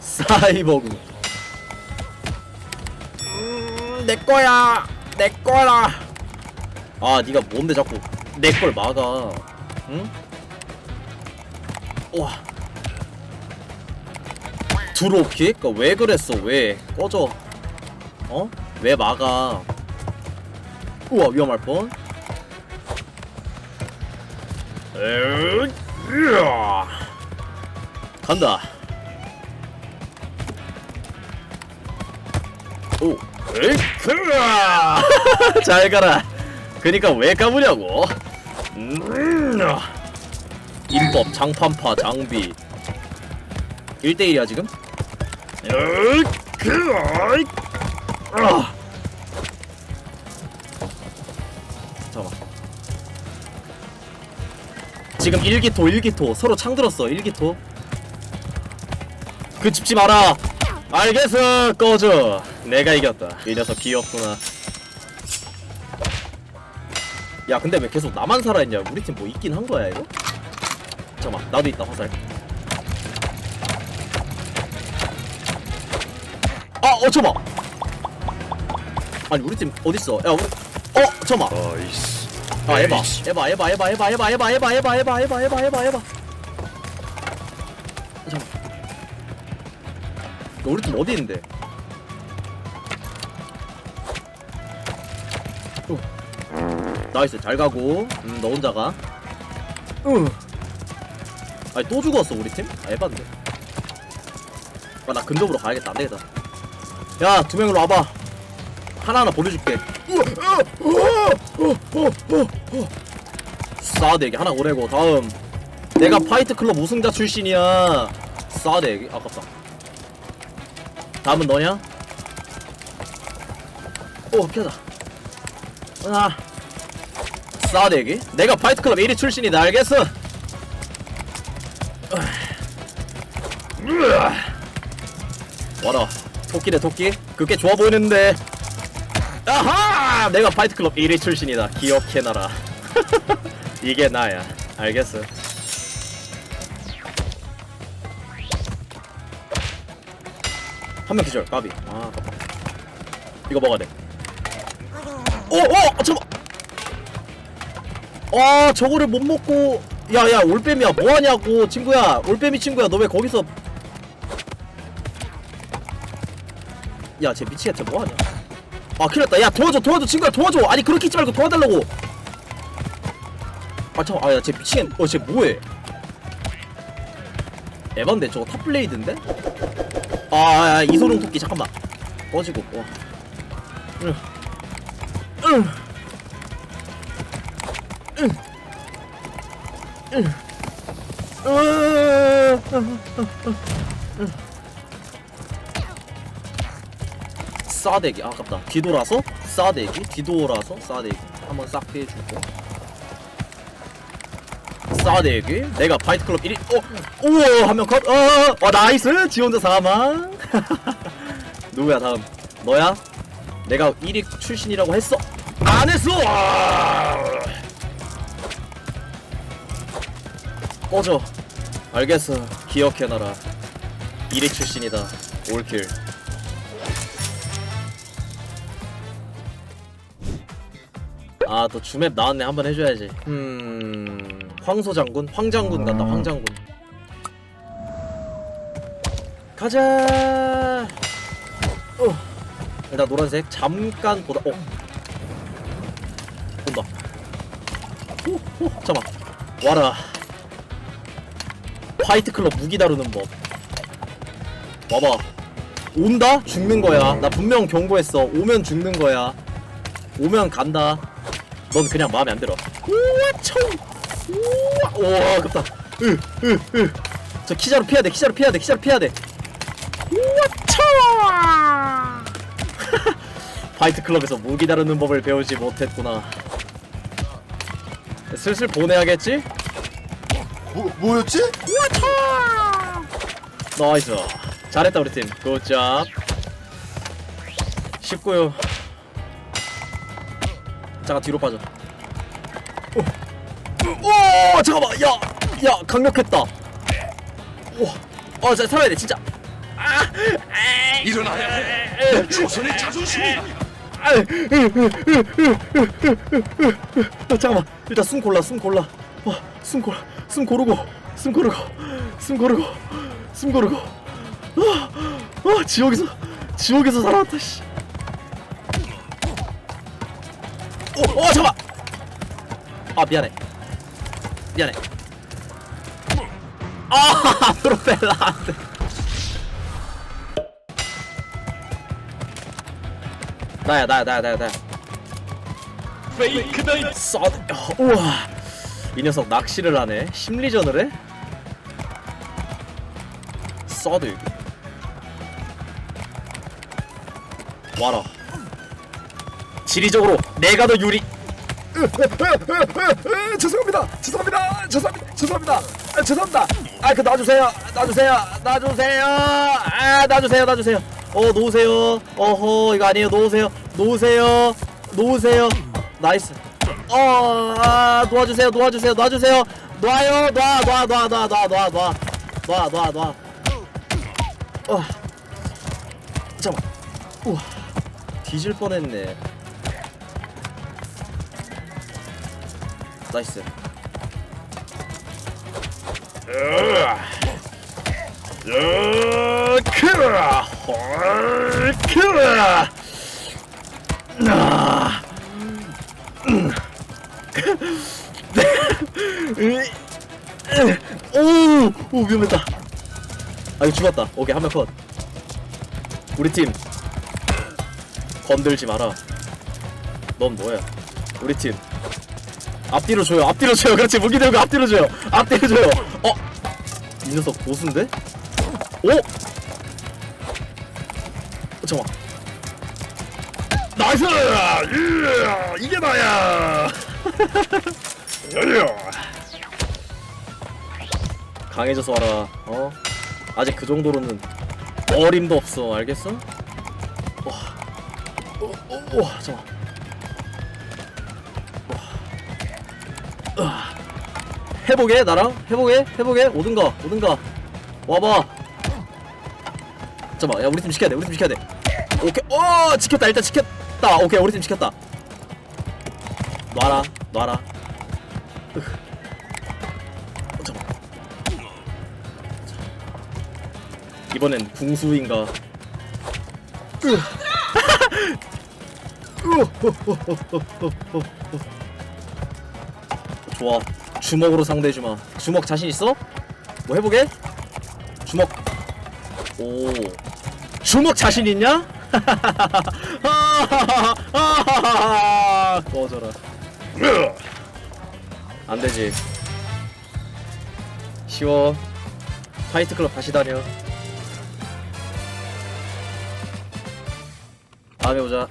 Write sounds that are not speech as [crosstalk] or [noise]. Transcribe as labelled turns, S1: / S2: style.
S1: 사이버그. 음, 내 거야. 내 거라. 아 네가 뭔데 자꾸 내 걸 막아. 응? 와. 드롭킥? 그왜 그랬어? 왜? 꺼져. 어? 왜 막아 우와 위험할 뻔 으아. 간다 오! [laughs] 잘 가라. 그니까 왜 까부냐고? 인법, 장판파, 장비. 1대1이야, 지금? 크아! 지금 1기토, 1기토. 서로 창 들었어, 1기토. 그 짚지 마라! 알겠어 꺼져. 내가 이겼다. 이 녀석 귀엽구나. 야 근데 왜 계속 나만 살아있냐? 우리 팀 뭐 있긴 한 거야 이거? 잠깐만 나도 있다 화살. 아 어 잠깐만. 아니 우리 팀 어딨어? 야 우리 어 잠깐만.
S2: 나이스
S1: 아 에바 에바 에바 에바 에바 에바 에바 에바 에바 에바 에바 에바 에바 에바 우리 팀 어디 있는데? 어. 나이스 잘 가고 음 너 혼자 가 으. 아니 또 죽었어 우리 팀? 아 에반데 아나 근접으로 가야겠다 안되겠다 야 두 명으로 와봐 하나하나 보내줄게. 싸대기 하나 오래고 다음. 내가 파이트 클럽 우승자 출신이야. 싸대기 아깝다. 다음은 너냐? 오 피하다 하나 싸대기 내가 파이트 클럽 1위 출신이다 알겠어? 와라. 토끼 대 토끼. 그게 좋아 보이는데 아하! 내가 파이트 클럽 1위 출신이다. 기억해놔라. [laughs] 이게 나야. 알겠어. 한 명 기절. 까비. 아 아깝다. 이거 먹어야 돼. 오 오 잠깐 아 저거를 못 먹고. 야 야 올빼미야. 뭐하냐고. 친구야. 올빼미 친구야. 너 왜 거기서. 야 쟤 미치겠다. 뭐하냐 아 큰일났다. 야 도와줘 도와줘 친구야 도와줘. 아니 그렇게 있지 말고 도와달라고. 아 잠깐 아야 쟤 미치겠 어쟤 뭐해? 에반데 저거 탑블레이드인데? 아, 아, 아 이소룡 토끼. 잠깐만. 꺼지고 와 응. 응. 응. 응. 으, 싸대기. 아, 아깝다. 뒤돌아서 싸대기. 뒤돌아서 싸대기. 한번 싹 피해주고. 싸대기. 내가 파이트클럽 1위. 어 우와 한명 컷! 어, 어 나이스. 지 혼자 사망. [laughs] 누구야 다음? 너야? 내가 1위 출신이라고 했어? 안 했어! 아! 꺼져. 알겠어. 기억해놔라. 1위 출신이다. 올킬 아 또 주맵 나왔네. 한번 해줘야지. 음. 황소장군? 황장군 간다 황장군. 가자! 어. 일단 노란색 잠깐 보다 어. 온다. 오, 오 잠깐 와라. 화이트 클럽 무기 다루는 법. 와봐. 온다? 죽는 거야. 나 분명 경고했어. 오면 죽는 거야. 오면 간다 넌 그냥 마음에 안 들어. 우와 총 우와 우와 아깝다. 으으으저 키자로 피해야 돼 키자로 피해야 돼 키자로 피해야 돼. 우와 총 [laughs] 파이트 클럽에서 무기 다루는 법을 배우지 못했구나. 슬슬 보내야겠지?
S2: 뭐, 뭐였지?
S1: 나이스. 잘했다 우리 팀. 굿잡. 19요 잠깐 뒤로 빠져. 오, 오 잠깐만. 야야 강력했다. 와어 자 살아야 돼 진짜. 아
S3: 일어나야 해. 조선의 자존심이.
S1: 아, 잠깐만. 일단 숨 골라 숨 골라. 어, 숨 골라 숨 고르고 숨 고르고 숨 고르고 숨 고르고. 어, 어, 지옥에서 지옥에서 살아왔다 씨. 오, 어 잠깐 아 미안해. 미안해. 아 [laughs] 프로펠러 나야 나야 나야 나야 나야.
S3: 페이크다.
S1: 서드 어, 우와. 이 녀석 낚시를 하네. 심리전을 해? 서드 와라 지리적으로 내가 더 유리 죄송합니다 죄송합니다 죄송합니다 죄송합니다 아, 죄송합니다 아 그 놔주세요 놔주세요 놔주세요 아 놔주세요 놔주세요 어 놓으세요 어허 이거 아니에요 놓으세요 놓으세요 놓으세요 나이스 어 아, 놓아주세요 놓아주세요 놔주세요 놔요 놔 놔 놔 놔 놔 놔 놔 놔 놔 놔 어 잠깐 우와 뒤질 뻔했네 나이스 크라 크라 나 오, 오 위험했다. 아 이거 죽었다. 오케이 한 명 컷. 우리 팀 건들지 마라. 넌 뭐야? 우리 팀 앞뒤로 줘요. 앞뒤로 줘요. 그렇지 무기 들고 앞뒤로 줘요. 앞뒤로 줘요. 어? 이 녀석 고수인데? 오? 어, 잠깐. 나이스! 예! 이게 나야! [laughs] 강해져서 와라. 어? 아직 그 정도로는 어림도 없어. 알겠어? 와, 어, 어, 와, 잠깐. 와, 해보게 나랑 해보게 해보게 오든가 오든가 와봐. 잠깐, 야 우리 팀 지켜야 돼. 우리 팀 지켜야 돼. 오케이. 어 지켰다. 일단 지켰다. 오케이 우리 팀 지켰다. 놔라 놔라. 으. 어, 잠깐. 이번엔 궁수인가? 으. [laughs] [laughs] 좋아. 주먹으로 상대해주마. 주먹 자신 있어? 뭐 해보게? 주먹. 오. 주먹 자신 있냐? [laughs] 꺼져라. 안 되지. 쉬워. 파이트 클럽 다시 다녀. 다음에 보자.